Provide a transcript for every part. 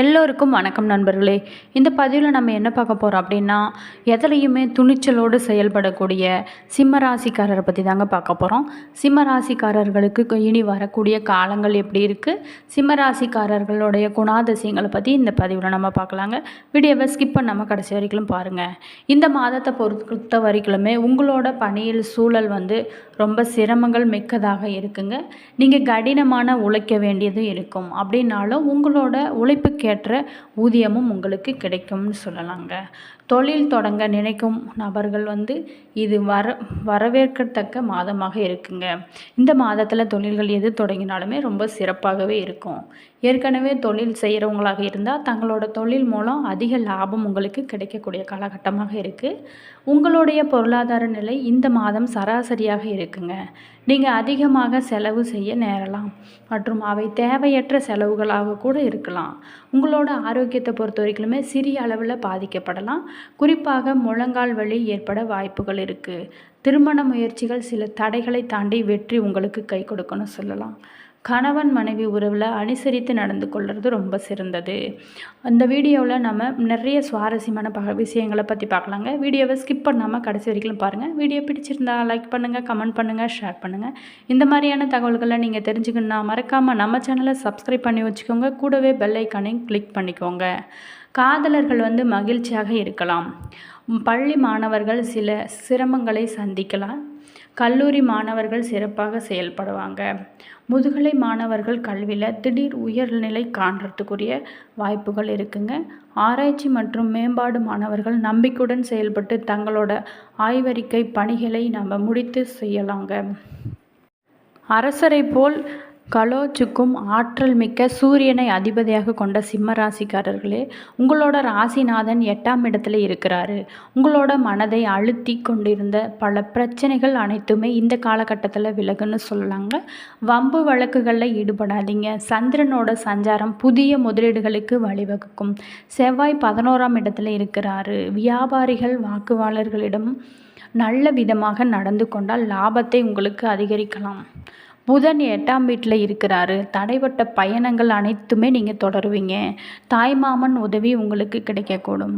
எல்லோருக்கும் வணக்கம் நண்பர்களே. இந்த பதிவில் நம்ம என்ன பார்க்க போகிறோம் அப்படின்னா எதுலையுமே துணிச்சலோடு செயல்படக்கூடிய சிம்ம ராசிக்காரரை பற்றி தாங்க பார்க்க போகிறோம் சிம்ம ராசிக்காரர்களுக்கு இனி வரக்கூடிய காலங்கள் எப்படி இருக்குது சிம்ம ராசிக்காரர்களுடைய குணாதிசயங்களை பற்றி இந்த பதிவில் நம்ம பார்க்கலாங்க. வீடியோவை ஸ்கிப் பண்ணாமல் கடைசி வரைக்கும் பாருங்கள் இந்த மாதத்தை பொறுத்த வரைக்குமே உங்களோட பணியில் சூழல் வந்து ரொம்ப சிரமங்கள் மிக்கதாக இருக்குங்க. நீங்கள் கடினமான உழைக்க வேண்டியது இருக்கும். அப்படின்னாலும் உங்களோட உழைப்புக்கேற்ற ஊதியமும் உங்களுக்கு கிடைக்கும்னு சொல்லலாங்க. தொழில் தொடங்க நினைக்கும் நபர்கள் வந்து இது வர வரவேற்கத்தக்க மாதமாக இருக்குங்க. இந்த மாதத்தில் தொழில்கள் எது தொடங்கினாலுமே ரொம்ப சிறப்பாகவே இருக்கும். ஏற்கனவே தொழில் செய்கிறவங்களாக இருந்தால் தங்களோட தொழில் மூலம் அதிக லாபம் உங்களுக்கு கிடைக்கக்கூடிய காலகட்டமாக இருக்குது உங்களுடைய பொருளாதார நிலை இந்த மாதம் சராசரியாக இருக்குங்க. நீங்கள் அதிகமாக செலவு செய்ய நேரலாம் மற்றும் அவை தேவையற்ற செலவுகளாக கூட இருக்கலாம். உங்களோட ஆரோக்கியத்தை பொறுத்த வரைக்குமே சிறிய அளவில் பாதிக்கப்படலாம். குறிப்பாக முழங்கால் வலி ஏற்பட வாய்ப்புகள் இருக்குது திருமண முயற்சிகள் சில தடைகளை தாண்டி வெற்றி உங்களுக்கு கை கொடுக்கணும் சொல்லலாம். கணவன் மனைவி உறவில் அனுசரித்து நடந்து கொள்வது ரொம்ப சிறந்தது. அந்த வீடியோவில் நம்ம நிறைய சுவாரஸ்யமான பக விஷயங்களை பற்றி பார்க்கலாங்க. வீடியோவை ஸ்கிப் பண்ணாமல் கடைசி வரைக்கும் பாருங்கள் வீடியோ பிடிச்சிருந்தா லைக் பண்ணுங்கள் கமெண்ட் பண்ணுங்கள் ஷேர் பண்ணுங்கள் இந்த மாதிரியான தகவல்களை நீங்கள் தெரிஞ்சுக்கணுன்னா மறக்காமல் நம்ம சேனலை சப்ஸ்கிரைப் பண்ணி வச்சுக்கோங்க. கூடவே பெல் ஐக்கானையும் கிளிக் பண்ணிக்கோங்க. காதலர்கள் வந்து மகிழ்ச்சியாக இருக்கலாம். பள்ளி மாணவர்கள் சில சிரமங்களை சந்திக்கலாம். கல்லூரி மாணவர்கள் சிறப்பாக செயல்படுவாங்க. முதுகலை மாணவர்கள் கல்வியில் திடீர் உயர்நிலை காண்றதுக்குரிய வாய்ப்புகள் இருக்குங்க. ஆராய்ச்சி மற்றும் மேம்பாடு மாணவர்கள் நம்பிக்கையுடன் செயல்பட்டு தங்களோட ஆய்வறிக்கை பணிகளை நம்ம முடித்து செய்யலாங்க. அரசரை போல் கலோச்சுக்கும் ஆற்றல் மிக்க சூரியனை அதிபதியாக கொண்ட சிம்ம ராசிக்காரர்களே உங்களோட ராசிநாதன் எட்டாம் இடத்துல இருக்கிறாரு. உங்களோட மனதை அழுத்தி கொண்டிருந்த பல பிரச்சனைகள் அனைத்துமே இந்த காலகட்டத்தில் விலகுன்னு சொல்லலாங்க. வம்பு வழக்குகளில் ஈடுபடாதீங்க. சந்திரனோட சஞ்சாரம் புதிய முதலீடுகளுக்கு வழிவகுக்கும். செவ்வாய் பதினோராம் இடத்துல இருக்கிறாரு. வியாபாரிகள் வாக்குவாளர்களிடம் நல்ல விதமாக நடந்து கொண்டால் லாபத்தை உங்களுக்கு அதிகரிக்கலாம். புதன் எட்டாம் வீட்டில் இருக்கிறாரு. தடைப்பட்ட பயணங்கள் அனைத்துமே நீங்கள் தொடருவீங்க. தாய்மாமன் உதவி உங்களுக்கு கிடைக்கக்கூடும்.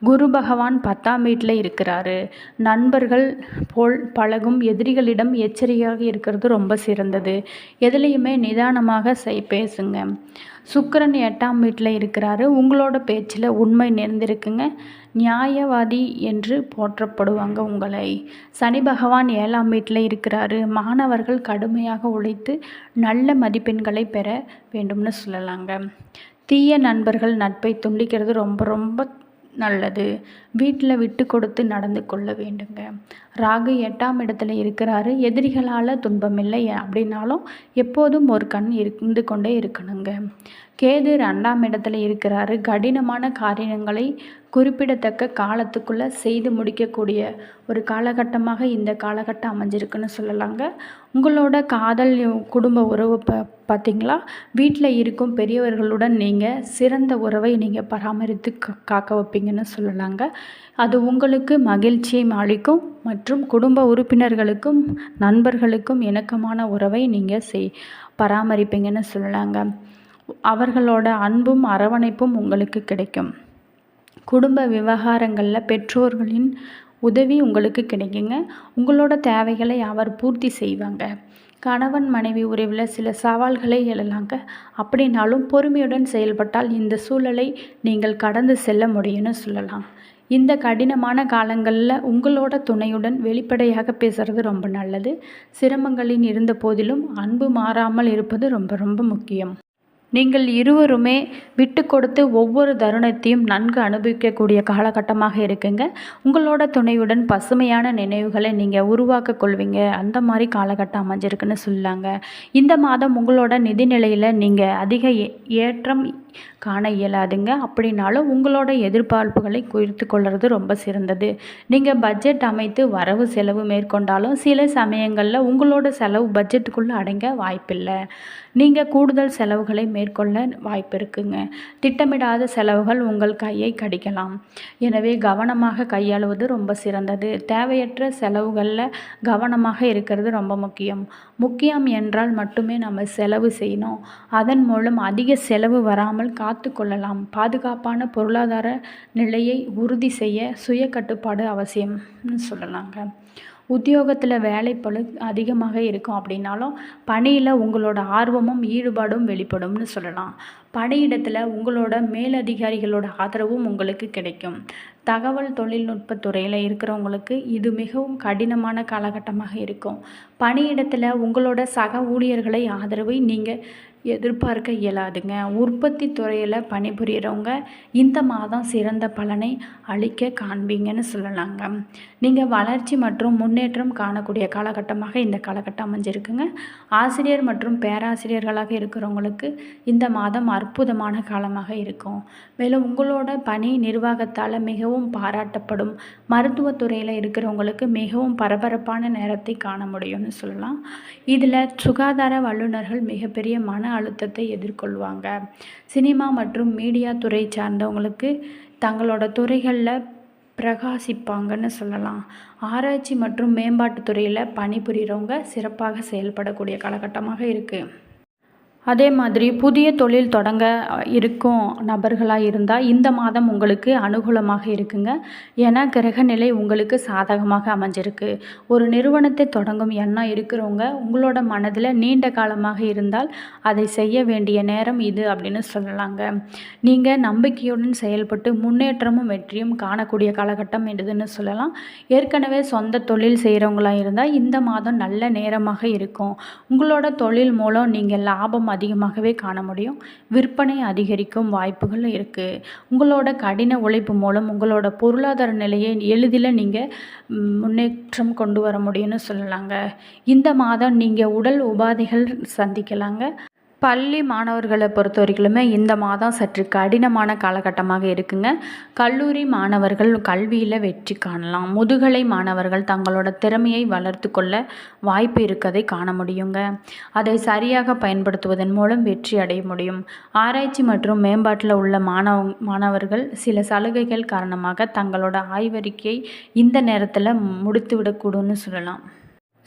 குரு பகவான் பத்தாம் வீட்டில் இருக்கிறாரு. நண்பர்கள் போல் பழகும் எதிரிகளிடம் எச்சரிக்கையாக இருக்கிறது ரொம்ப சிறந்தது. எதுலேயுமே நிதானமாக செய் பேசுங்க. சுக்கரன் எட்டாம் வீட்டில் இருக்கிறாரு. உங்களோட பேச்சில் உண்மை நிறைந்திருக்குங்க. நியாயவாதி என்று போற்றப்படுவாங்க உங்களை. சனி பகவான் ஏழாம் வீட்டில் இருக்கிறாரு. மாணவர்கள் கடுமையாக உழைத்து நல்ல மதிப்பெண்களை பெற வேண்டும்னு சொல்லலாங்க. தீய நண்பர்கள் நட்பை துண்டிக்கிறது ரொம்ப ரொம்ப நல்லது. வீட்டில் விட்டு கொடுத்து நடந்து கொள்ள வேண்டுங்க. ராகு எட்டாம் இடத்துல இருக்கிறாரு. எதிரிகளால் துன்பம் இல்லை அப்படின்னாலும் எப்போதும் ஒரு கண் இருந்து கொண்டே இருக்கணுங்க. கேது ரெண்டாம் இடத்துல இருக்கிறாரு. கடினமான காரியங்களை குறிப்பிடத்தக்க காலத்துக்குள்ளே செய்து முடிக்கக்கூடிய ஒரு காலகட்டமாக இந்த காலகட்டம் அமைஞ்சிருக்குன்னு சொல்லலாங்க. உங்களோட காதல் குடும்ப உறவு ப பார்த்தீங்களா வீட்டில் இருக்கும் பெரியவர்களுடன் நீங்கள் சிறந்த உறவை நீங்கள் பராமரித்து காக்க வைப்பீங்கன்னு சொல்லலாங்க. அது உங்களுக்கு மகிழ்ச்சியை அளிக்கும் மற்றும் குடும்ப உறுப்பினர்களுக்கும் நண்பர்களுக்கும் இணக்கமான உறவை நீங்கள் செய் பராமரிப்பீங்கன்னு சொல்லலாங்க. அவர்களோட அன்பும் அரவணைப்பும் உங்களுக்கு கிடைக்கும். குடும்ப விவகாரங்களில் பெற்றோர்களின் உதவி உங்களுக்கு கிடைக்குங்க. உங்களோட தேவைகளை அவர் பூர்த்தி செய்வாங்க. கணவன் மனைவி உறவில் சில சவால்களை எழலாங்க. அப்படின்னாலும் பொறுமையுடன் செயல்பட்டால் இந்த சூழலை நீங்கள் கடந்து செல்ல முடியும்னு சொல்லலாம். இந்த கடினமான காலங்களில் உங்களோட துணையுடன் வெளிப்படையாக பேசுகிறது ரொம்ப நல்லது. சிரமங்களின் இருந்த போதிலும் அன்பு மாறாமல் இருப்பது ரொம்ப ரொம்ப முக்கியம். நீங்கள் இருவருமே விட்டு கொடுத்து ஒவ்வொரு தருணத்தையும் நன்கு அனுபவிக்கக்கூடிய காலகட்டமாக இருக்குங்க. உங்களோட துணையுடன் பசுமையான நினைவுகளை நீங்கள் உருவாக்க கொள்வீங்க. அந்த மாதிரி காலகட்டம் அமைஞ்சிருக்குன்னு சொல்லாங்க இந்த மாதம் உங்களோட நிதிநிலையில் நீங்கள் அதிக ஏ- ஏற்றம் காண இயலாதுங்க. அப்படின்னாலும் உங்களோட எதிர்பார்ப்புகளை குறித்து கொள்வது ரொம்ப சிறந்தது. நீங்கள் பட்ஜெட் அமைத்து வரவு செலவு மேற்கொண்டாலும் சில சமயங்களில் உங்களோட செலவு பட்ஜெட்டுக்குள்ளே அடங்க வாய்ப்பில்லை. நீங்கள் கூடுதல் செலவுகளை மேற்கொள்ள வாய்ப்பு இருக்குங்க திட்டமிடாத செலவுகள் உங்கள் கையை கடிக்கலாம். எனவே கவனமாக கையாளுவது ரொம்ப சிறந்தது. தேவையற்ற செலவுகளில் கவனமாக இருக்கிறது ரொம்ப முக்கியம். முக்கியம் என்றால் மட்டுமே நம்ம செலவு செய்யணும். அதன் மூலம் அதிக செலவு வராமல் காத்து கொள்ளலாம். பாதுகாப்பான பொருளாதார நிலையை உறுதி செய்ய சுய கட்டுப்பாடு அவசியம்னு சொல்லலாங்க. உத்தியோகத்தில் வேலைப்பழு அதிகமாக இருக்கும் அப்படின்னாலும் பணியில் உங்களோட ஆர்வமும் ஈடுபாடும் வெளிப்படும்னு சொல்லலாம். படையிடத்தில் உங்களோட மேலதிகாரிகளோட ஆதரவும் உங்களுக்கு கிடைக்கும். தகவல் தொழில்நுட்ப துறையில் இருக்கிறவங்களுக்கு இது மிகவும் கடினமான காலகட்டமாக இருக்கும். பணியிடத்தில் உங்களோட சக ஊழியர்களை ஆதரவை நீங்கள் எதிர்பார்க்க இயலாதுங்க. உற்பத்தி துறையில் பணிபுரியறவங்க இந்த மாதம் சிறந்த பலனை அளிக்க காண்பீங்கன்னு சொல்லலாங்க. நீங்கள் வளர்ச்சி மற்றும் முன்னேற்றம் காணக்கூடிய காலகட்டமாக இந்த காலகட்டம் அமைஞ்சிருக்குங்க. ஆசிரியர் மற்றும் பேராசிரியர்களாக இருக்கிறவங்களுக்கு இந்த மாதம் அற்புதமான காலமாக இருக்கும். மேலும் உங்களோட பணி நிர்வாகத்தால் மிகவும் பாராட்டப்படும். மருத்துவத்துறையில் இருக்கிறவங்களுக்கு மிகவும் பரபரப்பான நேரத்தை காண முடியும்னு சொல்லலாம். இதில் சுகாதார வல்லுநர்கள் மிகப்பெரிய மன அழுத்தத்தை எதிர்கொள்வாங்க. சினிமா மற்றும் மீடியா துறை சார்ந்தவங்களுக்கு தங்களோட துறைகளில் பிரகாசிப்பாங்கன்னு சொல்லலாம். ஆராய்ச்சி மற்றும் மேம்பாட்டுத் துறையில் பணிபுரிகிறவங்க சிறப்பாக செயல்படக்கூடிய காலகட்டமாக இருக்குது அதே மாதிரி புதிய தொழில் தொடங்க இருக்கும் நபர்களாக இருந்தால் இந்த மாதம் உங்களுக்கு அனுகூலமாக இருக்குங்க. ஏன்னா கிரகநிலை உங்களுக்கு சாதகமாக அமைஞ்சிருக்கு. ஒரு நிறுவனத்தை தொடங்கும் எண்ணம் இருக்கிறவங்க உங்களோட மனதில் நீண்ட காலமாக இருந்தால் அதை செய்ய வேண்டிய நேரம் இது அப்படின்னு சொல்லலாங்க. நீங்கள் நம்பிக்கையுடன் செயல்பட்டு முன்னேற்றமும் வெற்றியும் காணக்கூடிய காலகட்டம் என்றதுன்னு சொல்லலாம். ஏற்கனவே சொந்த தொழில் செய்கிறவங்களாக இருந்தால் இந்த மாதம் நல்ல நேரமாக இருக்கும். உங்களோட தொழில் மூலம் நீங்கள் லாபம் அதிகமாகவே காண முடியும். விற்பனை அதிகரிக்கும் வாய்ப்புகள் இருக்குது உங்களோட கடின உழைப்பு மூலம் உங்களோட பொருளாதார நிலையை எளிதில் நீங்கள் முன்னேற்றம் கொண்டு வர முடியும்னு சொல்லலாங்க. இந்த மாதம் நீங்கள் உடல் உபாதைகள் சந்திக்கலாங்க. பள்ளி மாணவர்களை பொறுத்த வரைக்குமே இந்த மாதம் சற்று கடினமான காலகட்டமாக இருக்குங்க. கல்லூரி மாணவர்கள் கல்வியில் வெற்றி காணலாம். முதுகலை மாணவர்கள் தங்களோட திறமையை வளர்த்து கொள்ள வாய்ப்பு இருக்கதை காண முடியுங்க. அதை சரியாக பயன்படுத்துவதன் மூலம் வெற்றி அடைய முடியும். ஆராய்ச்சி மற்றும் மேம்பாட்டில் உள்ள மாணவ மாணவர்கள் சில சலுகைகள் காரணமாக தங்களோட ஆய்வறிக்கையை இந்த நேரத்தில் முடித்துவிடக்கூடும்னு சொல்லலாம்.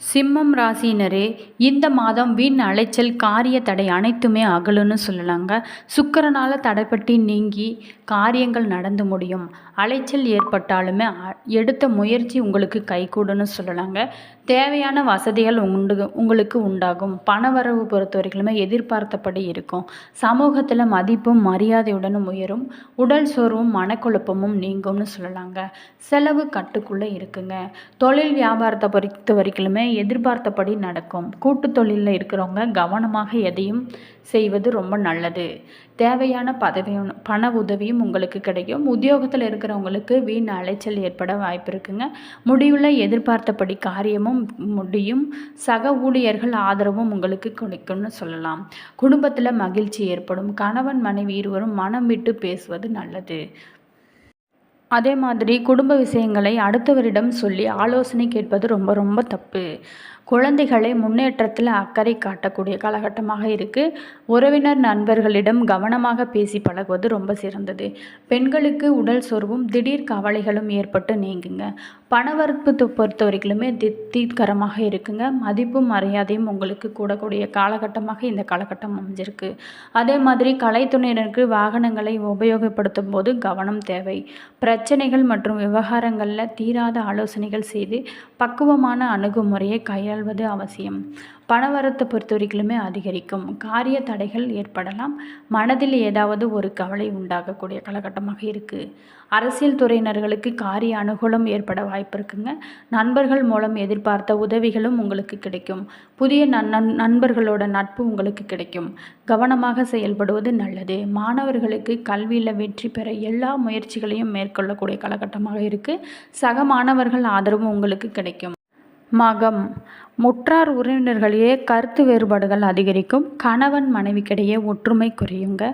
சிம்மம் ராசியினரே இந்த மாதம் வீண் அலைச்சல் காரிய தடை அனைத்துமே அகலுன்னு சொல்லலாங்க. சுக்கரனால் தடைப்பட்டு நீங்கி காரியங்கள் நடந்து முடியும். அலைச்சல் ஏற்பட்டாலுமே எடுத்த முயற்சி உங்களுக்கு கைகூடுன்னு சொல்லலாங்க. தேவையான வசதிகள் உண்டு உங்களுக்கு உண்டாகும். பணவரவு பொறுத்த வரைக்குமே எதிர்பார்த்தபடி இருக்கும். சமூகத்தில் மதிப்பும் மரியாதையுடனும் உயரும். உடல் சோர்வும் மனக்குழப்பமும் நீங்கும்னு சொல்லலாங்க. செலவு கட்டுக்குள்ளே இருக்குங்க. தொழில் வியாபாரத்தை பொறுத்த வரைக்குமே எதிர்பார்த்தபடி நடக்கும். கூட்டு தொழிலில் இருக்கிறவங்க கவனமாக எதையும் செய்வது ரொம்ப நல்லது. தேவையான பதவியும் பண உதவியும் உங்களுக்கு கிடைக்கும். உத்தியோகத்தில் இருக்கிற இருக்கிறவங்களுக்கு வீண் அலைச்சல் ஏற்பட வாய்ப்பு இருக்குங்க. முடிவில் எதிர்பார்த்தபடி காரியமும் முடியும். சக ஊழியர்கள் ஆதரவும் உங்களுக்கு கிடைக்கும்னு சொல்லலாம். குடும்பத்தில் மகிழ்ச்சி ஏற்படும். கணவன் மனைவி இருவரும் மனம் விட்டு பேசுவது நல்லது. அதே மாதிரி குடும்ப விஷயங்களை அடுத்தவரிடம் சொல்லி ஆலோசனை கேட்பது ரொம்ப ரொம்ப தப்பு. குழந்தைகளை முன்னேற்றத்தில் அக்கறை காட்டக்கூடிய காலகட்டமாக இருக்குது உறவினர் நண்பர்களிடம் கவனமாக பேசி பழகுவது ரொம்ப சிறந்தது. பெண்களுக்கு உடல் சோர்வும் திடீர் கவலைகளும் ஏற்பட்டு நீங்குங்க. பணவரப்பு பொறுத்த வரைக்குமே தித்திகரமாக இருக்குங்க. மதிப்பும் மரியாதையும் உங்களுக்கு கூடக்கூடிய காலகட்டமாக இந்த காலகட்டம் அமைஞ்சிருக்கு. அதே மாதிரி கலைத்துறையினருக்கு வாகனங்களை உபயோகப்படுத்தும் போது கவனம் தேவை. பிரச்சனைகள் மற்றும் விவகாரங்களில் தீராத ஆலோசனைகள் செய்து பக்குவமான அணுகுமுறையை கையாள்வது அவசியம். பணவரத்தை பொறுத்த வரைக்குமே அதிகரிக்கும். காரிய தடைகள் ஏற்படலாம். மனதில் ஏதாவது ஒரு கவலை உண்டாகக்கூடிய காலகட்டமாக இருக்குது அரசியல் துறையினர்களுக்கு காரிய அனுகூலம் ஏற்பட வாய்ப்பு இருக்குங்க. நண்பர்கள் மூலம் எதிர்பார்த்த உதவிகளும் உங்களுக்கு கிடைக்கும். புதிய நன் நண்பர்களோட நட்பு உங்களுக்கு கிடைக்கும். கவனமாக செயல்படுவது நல்லது. மாணவர்களுக்கு கல்வியில் வெற்றி பெற எல்லா முயற்சிகளையும் மேற்கொள்ளக்கூடிய காலகட்டமாக இருக்குது சக மாணவர்கள் ஆதரவும் உங்களுக்கு கிடைக்கும். மகம். முற்றார் உறவினர்களிடையே கருத்து வேறுபாடுகள் அதிகரிக்கும். கணவன் மனைவிக்கிடையே ஒற்றுமை குறையுங்க.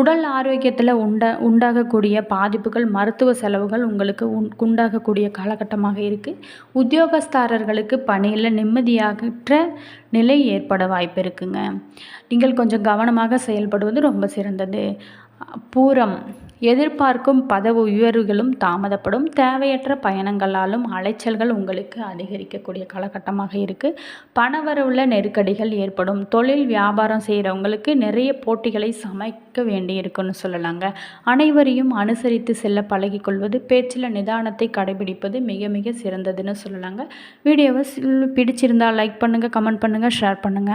உடல் ஆரோக்கியத்தில் உண்ட உண்டாகக்கூடிய பாதிப்புகள் மருத்துவ செலவுகள் உங்களுக்கு உண் உண்டாகக்கூடிய காலகட்டமாக இருக்குது உத்தியோகஸ்தாரர்களுக்கு பணியில் நிம்மதியாகற்ற நிலை ஏற்பட வாய்ப்பு இருக்குங்க. நீங்கள் கொஞ்சம் கவனமாக செயல்படுவது ரொம்ப சிறந்தது. பூரம். எதிர்பார்க்கும் பதவி உயர்வுகளும் தாமதப்படும். தேவையற்ற பயணங்களாலும் அலைச்சல்கள் உங்களுக்கு அதிகரிக்கக்கூடிய காலகட்டமாக இருக்குது பணவரவுல நெருக்கடிகள் ஏற்படும். தொழில் வியாபாரம் செய்கிறவங்களுக்கு நிறைய போட்டிகளை சமைக்க வேண்டி இருக்குன்னு சொல்லலாங்க. அனைவரையும் அனுசரித்து செல்ல பழகிக்கொள்வது பேச்சில் நிதானத்தை கடைபிடிப்பது மிக மிக சிறந்ததுன்னு சொல்லலாங்க. வீடியோவை பிடிச்சிருந்தால் லைக் பண்ணுங்கள் கமெண்ட் பண்ணுங்கள் ஷேர் பண்ணுங்கள்